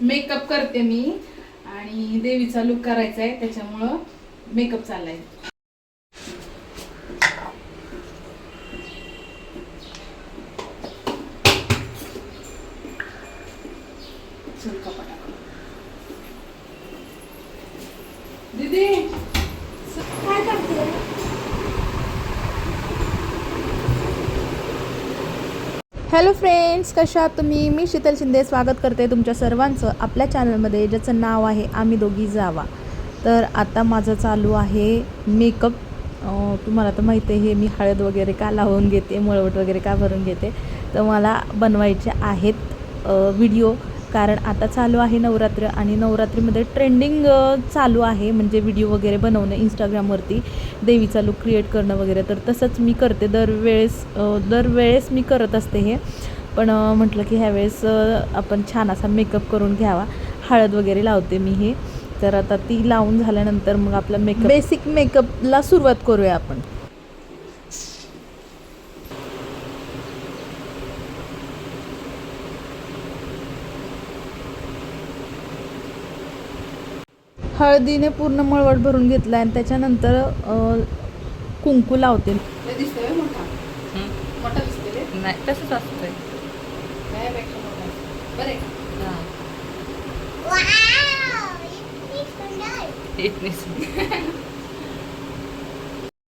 Makeup करते मी आणि देवीचा लुक करायचा आहे त्याच्यामुळं मेकअप चाललाय. दीदी! हॅलो फ्रेंड्स कशा तुम्ही? मी शीतल शिंदे स्वागत करते तुमच्या सर्वांचं आपल्या चॅनलमध्ये ज्याचं नाव आहे आम्ही दोघी जावा. तर आता माझं चालू आहे मेकअप तुम्हाला तर माहिती आहे हे मी हळद वगैरे का लावून घेते मळवट वगैरे का भरून घेते? तर मला बनवायचे आहेत व्हिडिओ कारण आता चालू आहे नवरात्र आणि नवरात्रीमध्ये ट्रेंडिंग चालू आहे. म्हणजे व्हिडिओ वगैरे बनवणं इंस्टाग्रामवरती देवीचा लुक क्रिएट करणं वगैरे. तर तसंच मी करते. दरवेळेस दरवेळेस मी करत असते हे. पण म्हटलं की ह्यावेळेस आपण छान असा मेकअप करून घ्यावा. हळद वगैरे लावते मी हे. तर आता ती लावून झाल्यानंतर मग आपला मेकअप बेसिक मेकअपला सुरुवात करूया आपण. हळदीने पूर्ण मळवट भरून घेतला आणि त्याच्यानंतर कुंकू लावते. नाही तसंच असतंय.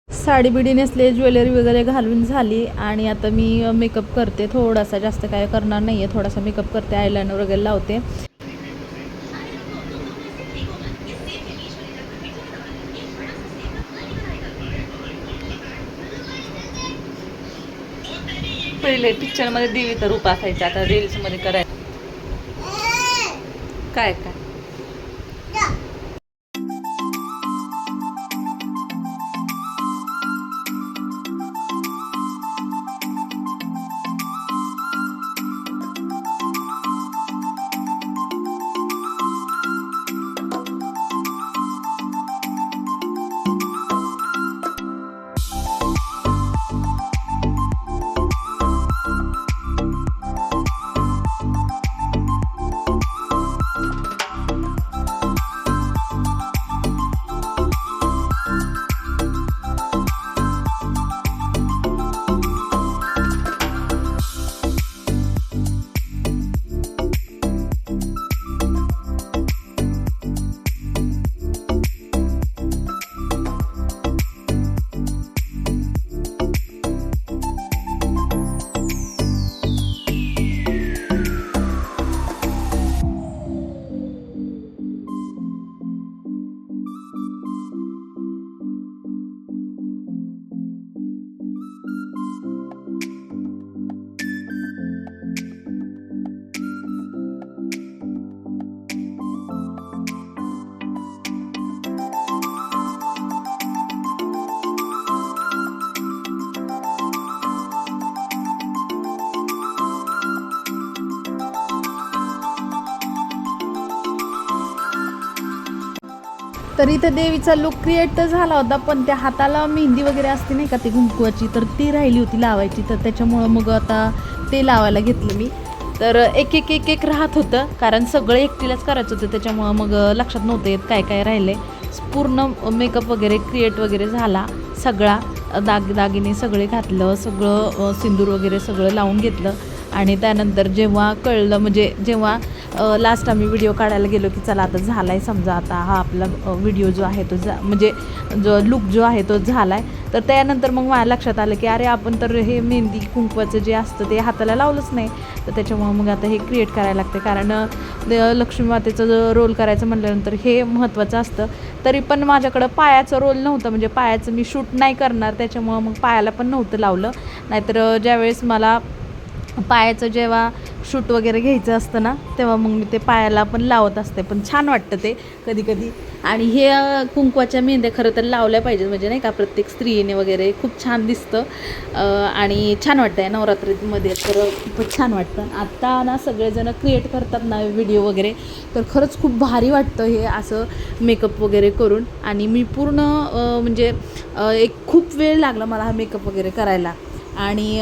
साडी बिडी नेसले ज्वेलरी वगैरे घालून झाली आणि आता मी मेकअप करते. थोडासा जास्त काय करणार नाही आहे थोडासा मेकअप करते आयलायनर वगैरे लावते. पहिले पिक्चरमध्ये देवीचं रूप असायचं आता रील्समध्ये करायचं. काय काय? तर इथं देवीचा लुक क्रिएट तर झाला होता पण त्या हाताला मेहंदी वगैरे असते नाही का ती कुंकुवाची तर ती राहिली होती लावायची. तर त्याच्यामुळं मग आता ते लावायला घेतलं मी. तर एक एक एक एक राहत होतं कारण सगळं एकटीलाच करायचं होतं त्याच्यामुळं मग लक्षात नव्हतं येत काय काय राहिले. पूर्ण मेकअप वगैरे क्रिएट वगैरे झाला सगळा दाग दागिने सगळे घातलं सगळं सिंदूर वगैरे सगळं लावून घेतलं. आणि त्यानंतर जेव्हा कळलं म्हणजे जेव्हा लास्ट आम्ही व्हिडिओ काढायला गेलो की चला आता झाला आहे समजा आता हा आपला व्हिडिओ जो आहे तो जा म्हणजे जो लुक जो आहे तो झाला आहे तर त्यानंतर मग माझ्या लक्षात आलं की अरे आपण तर हे मेहंदी कुंकवाचं जे असतं ते हाताला लावलंच नाही. तर त्याच्यामुळं मग आता हे क्रिएट करायला लागते. कारण लक्ष्मी मातेचं जो रोल करायचं म्हटल्यानंतर हे महत्त्वाचं असतं. तरी पण माझ्याकडं पायाचं रोल नव्हतं. म्हणजे पायाचं मी शूट नाही करणार. त्याच्यामुळं मग पायाला पण नव्हतं लावलं. नाहीतर ज्यावेळेस मला पायाचं जेव्हा शूट वगैरे घ्यायचं असतं ना तेव्हा मग मी ते पायाला पण लावत असते. पण छान वाटतं ते कधी कधी आणि हे कुंकवाच्या मेहंद्या खरं तर लावल्या पाहिजेत. म्हणजे नाही का प्रत्येक स्त्रीने वगैरे खूप छान दिसतं. आणि छान वाटतं आहे नवरात्रीमध्ये. तर खूपच छान वाटतं. आत्ता ना सगळेजण क्रिएट करतात ना व्हिडिओ वगैरे. तर खरंच खूप भारी वाटतं हे असं मेकअप वगैरे करून. आणि मी पूर्ण म्हणजे एक खूप वेळ लागला मला हा मेकअप वगैरे करायला. आणि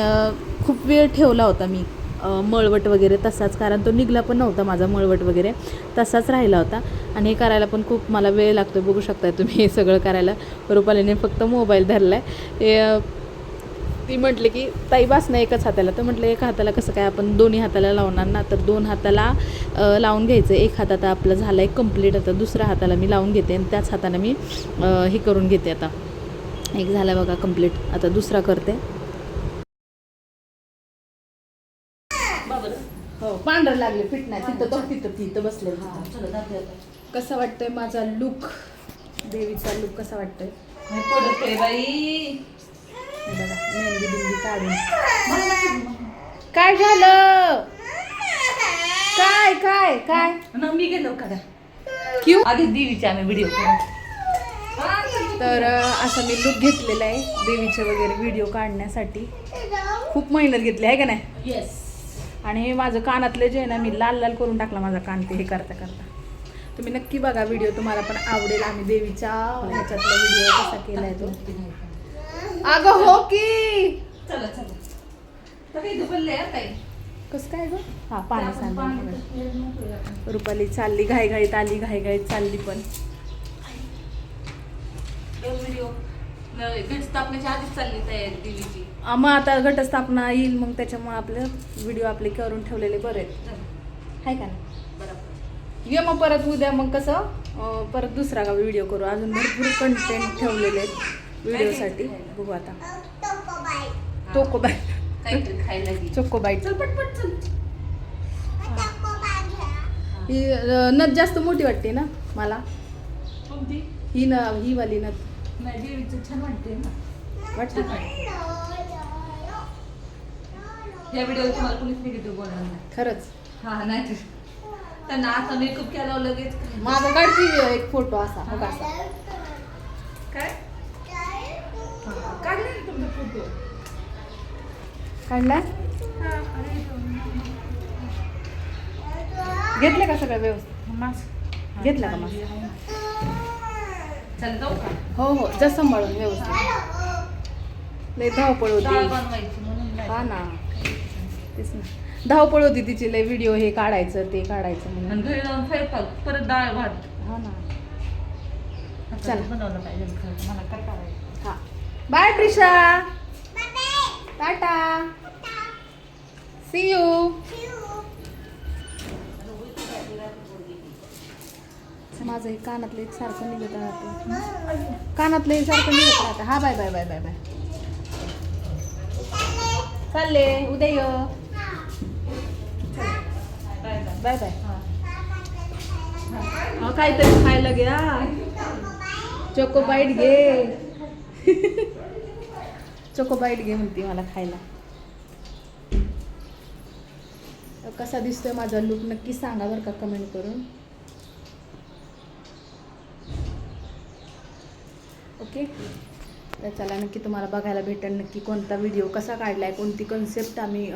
खूप वेळ ठेवला होता मी. मळवट वगैरे तसाच कारण तो निघला पण नव्हता माझा मळवट वगैरे तसाच राहिला होता. आणि हे करायला पण खूप मला वेळ लागतो बघू शकताय तुम्ही हे सगळं करायला. रुपालीने फक्त मोबाईल धरला आहे ती म्हटले की ताई बास ना एकच हाताला. तर म्हटलं एक हाताला कसं काय आपण दोन्ही हाताला लावणार ना? तर दोन हाताला लावून घ्यायचं. एक हात आता आपलं झालं आहे कंप्लीट आता दुसऱ्या हाताला मी लावून घेते आणि त्याच हाताने मी हे करून घेते आता. एक झाला बघा कंप्लीट आता दुसरा करते. पांढरं लागले फिट नाही तिथं तो तिथं. तिथं बसले कसा वाटतंय माझा लुक देवीचा लुक कसा वाटतोय? पडते बाई. बघा मेहंदी बिंदी काढून. काय झालं? काय काय काय? ना मी गेलो काढा क्यू? आधी देवीचे आम्ही व्हिडिओ तर असा मी लुक घेतलेला आहे देवीचे वगैरे व्हिडिओ काढण्यासाठी. खूप मेहनत घेतली आहे का नाही? येस आणि हे माझं कानातलं जे आहे ना मी लाल लाल करून टाकला माझा कान ते हे करता करता. तुम्ही नक्की बघा व्हिडिओ तुम्हाला पण आवडेल. आम्ही देवीच्या ह्याच्यातला व्हिडिओ कसा केलाय तो. अगं हो की! कसं काय गं? हा पाणी सांग रुपाली चालली घाईघाईत आली घाईघाईत चालली पण. व्हिडिओ घटस्थापनेच्या आधीच चालली तयारी मग आता घटस्थापना येईल मग त्याच्यामुळे आपले व्हिडिओ आपले करून ठेवलेले बरे आहेत. आहे का नाही? बरोबर. ये मग परत उद्या मग कसं परत दुसरा का व्हिडिओ करू? अजून भरपूर कंटेंट ठेवलेले आहेत व्हिडिओसाठी. बघू आता. चोको बाईट खायला चोको बाईट चल पटपट चल. ही. नथ जास्त मोठी वाटते ना मला? ही न ही वाली नथ. नाही देवीचं छान वाटते ना? वाटते या व्हिडिओ तुम्हाला कोणीच निगेटिव्ह बोलणार नाही. खरंच. हा नाही तर. त्यांना आता मेकअप केला लगेच काय? माझा काढती एक फोटो असा हो का असा. काय? काढले ना तुमचा फोटो काढला? घेतले का सगळं व्यवस्थित? मास्क. घेतला का मास्क? चल जाऊ का? हो हो जस सांभाळून व्यवस्थित. लय धावपळ डाळ होती बनवायची म्हणून नाही. हा ना. तेच ना. धावपळ होती तिची लय व्हिडिओ हे काढायचं ते काढायचं आणि म्हणून घरी जाऊन स्वयंपाक परत डाळ भात. हा ना. चला. बनवलं पाहिजे खरं. मला काय करायचं. हा. Bye Prisha tata see you माझं हे कानातलं एक सारखं निघत राहते. कानातलं एक सारखं निघत राहतं. हा bye bye bye bye bye. चालले उद्या ये. Bye bye. हा काहीतरी खायला घ्या. चोको बाईट घे. चोको बाईट घे म्हणते मला खायला. कसा दिसतोय माझा लुक नक्की सांगा बरं का कमेंट करून. ओके? तर चला नक्की तुम्हाला बघायला भेटेल नक्की कोणता व्हिडिओ कसा काढला आहे कोणती कन्सेप्ट आम्ही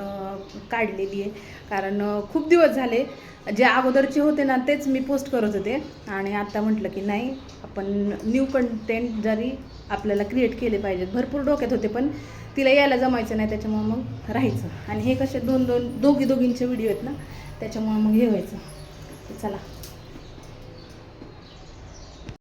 काढलेली आहे. कारण खूप दिवस झाले जे अगोदरचे होते ना तेच मी पोस्ट करत होते. आणि आत्ता म्हटलं की नाही आपण न्यू कंटेंट जरी आपल्याला क्रिएट केले पाहिजेत भरपूर डोक्यात होते पण तिला यायला जमायचं नाही त्याच्यामुळे मग राहायचं. आणि हे कसे दोन दोन दोघी दोघींचे व्हिडिओ आहेत ना त्याच्यामुळे मग हे व्हायचं. चला.